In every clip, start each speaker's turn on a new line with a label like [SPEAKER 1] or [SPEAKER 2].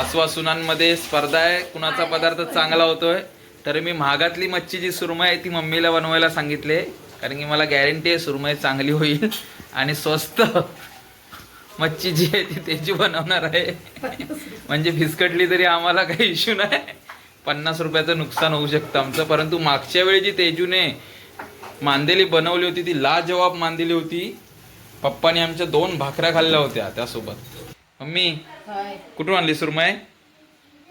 [SPEAKER 1] सासवा सुनांमध्ये स्पर्धा आहे. कुणाचा पदार्थ चांगला होतोय? तर मी महागातली मच्छी जी सुरमई आहे ती मम्मीला बनवायला सांगितले कारण की मला गॅरंटी आहे सुरमई चांगली होईल आणि स्वस्त मच्छी जी आहे ती त्याची बनवणार आहे. म्हणजे फिसकटली तरी आम्हाला काही इश्यू नाही. पन्नास रुपयाचं नुकसान होऊ शकतं आमचं. परंतु मागच्या वेळी जी तेजूने मांदेली बनवली होती ती लाजवाब मांदेली होती. पप्पाने आमच्या दोन भाकऱ्या खाल्ल्या होत्या त्यासोबत. मम्मी कुठून आणली सुरमई?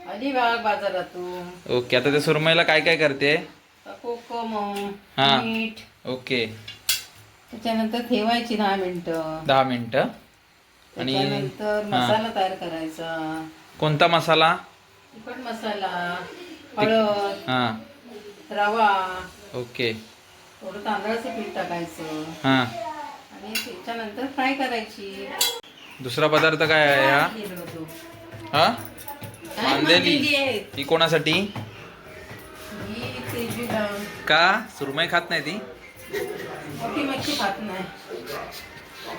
[SPEAKER 2] अलिबाग बाजारातून.
[SPEAKER 1] ओके आता त्या सुरमईला काय काय करते?
[SPEAKER 2] कोकम
[SPEAKER 1] हा.
[SPEAKER 2] मीठ.
[SPEAKER 1] ओके.
[SPEAKER 2] त्याच्यानंतर ठेवायची दहा मिनिटं.
[SPEAKER 1] दहा मिनिटं. आणि
[SPEAKER 2] त्याच्यानंतर
[SPEAKER 1] हा.
[SPEAKER 2] मसाला तयार करायचा.
[SPEAKER 1] कोणता मसाला?
[SPEAKER 2] तिखट मसाला हळद
[SPEAKER 1] हां.
[SPEAKER 2] रवा.
[SPEAKER 1] ओके.
[SPEAKER 2] थोडं तांदळाचं पीठ टाकायचं.
[SPEAKER 1] हां.
[SPEAKER 2] आणि त्याच्यानंतर फ्राय करायची.
[SPEAKER 1] दुसरा पदार्थ काय आहे हा. हा मांदेली? ही कोणासाठी? का? सुरमई खात नाही ती.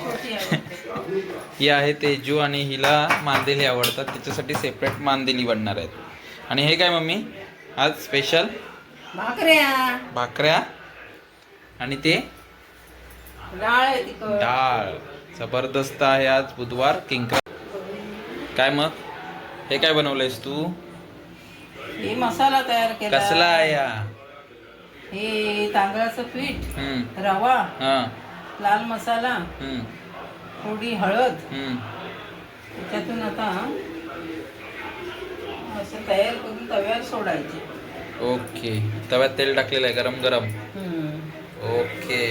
[SPEAKER 1] ही आहे तेजू आणि हिला मांदेली आवडतात. त्याच्यासाठी सेपरेट मांदेली बनणार आहेत. आणि हे काय मम्मी? आज स्पेशल
[SPEAKER 2] भाकऱ्या.
[SPEAKER 1] भाकऱ्या? आणि ते?
[SPEAKER 2] डाळ
[SPEAKER 1] डाळ. जबरदस्त आहे आज बुधवार किंक्रा काय मग? हे काय बनवलंयस तू?
[SPEAKER 2] हे मसाला तयार केला.
[SPEAKER 1] कसला आहे हा?
[SPEAKER 2] हे तांदळाचं पीठ
[SPEAKER 1] हम्म,
[SPEAKER 2] रवा
[SPEAKER 1] हा,
[SPEAKER 2] लाल मसाला
[SPEAKER 1] हम्म,
[SPEAKER 2] थोडी हळद.
[SPEAKER 1] हम्म.
[SPEAKER 2] त्याच्यातून आता असं तयार करून तव्यावर सोडायचे.
[SPEAKER 1] ओके. तव्यात तेल टाकलेलं आहे गरम गरम
[SPEAKER 2] हम्म.
[SPEAKER 1] ओके.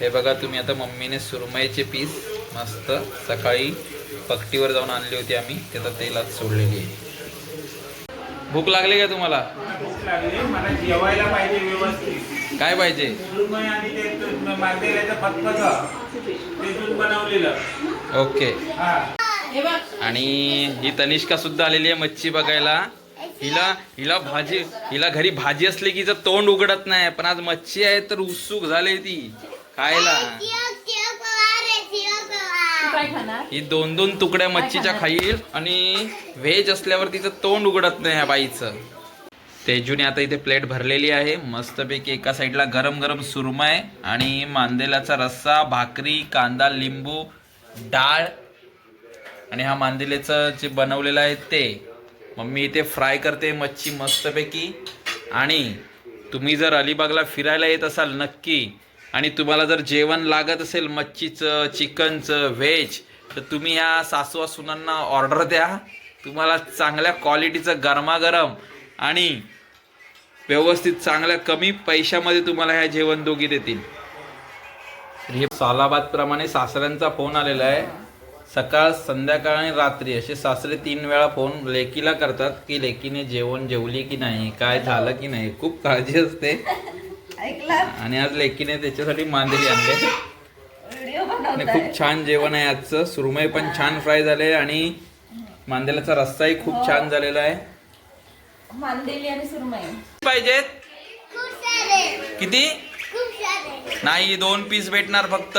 [SPEAKER 1] हे बघा तुम्ही आता मम्मीने सुरमईचे पीस मस्त सकाळी पकटीवर जाऊन आणली होती आम्ही. ते तेलात सोडलेली आहे. भूक लागली का तुम्हाला? काय पाहिजे? ओके. आणि ही तनिष्का सुद्धा आलेली आहे मच्छी बघायला. हिला हिला भाजी हिला घरी भाजी असली की जर तोंड उघडत नाही पण आज मच्छी आहे तर उत्सुक झाली ती. खायला.
[SPEAKER 2] तू काय खाणार?
[SPEAKER 1] ही दोन दोन तुकड्या मच्छीच्या खाईल आणि व्हेज असल्यावर तिचं तोंड उघडत नाही ह्या बाईचं. तेजूने आता इथे प्लेट भरलेली आहे. मस्तपैकी एका साईडला गरम गरम सुरमय आणि मांदेल्याचा रस्सा भाकरी कांदा लिंबू डाळ आणि हा मांदेल्याचं जे बनवलेलं आहे ते. मम्मी इथे फ्राय करते मच्छी मस्तपैकी. आणि तुम्ही जर अलिबागला फिरायला येत असाल नक्की आणि तुम्हाला जर जेवण लागत असेल मच्छीचं चिकनचं व्हेज तर तुम्ही ह्या सासवा सुनांना ऑर्डर द्या. तुम्हाला चांगल्या क्वालिटीचं गरमागरम आणि व्यवस्थित चांगल्या कमी पैशामध्ये तुम्हाला ह्या जेवण दोघी देतील. हे सालाबाद प्रमाणे सासऱ्यांचा फोन आलेला आहे. सकाळ संध्याकाळ आणि रात्री असे सासरे तीन वेळा फोन लेकीला करतात की लेकीने जेवण जेवली की नाही? काय झालं की नाही? खूप काळजी असते. आणि आज लेकीने त्याच्यासाठी मांदेली आणले. आणि खूप छान जेवण आहे आजचं. सुरमई पण छान फ्राय झाले आणि मांदेल्याचा रस्साही खूप छान झालेला आहे.
[SPEAKER 2] मांदेली आणि सुरमई.
[SPEAKER 1] पाहिजेत? किती? नाही दोन पीस भेटणार फक्त.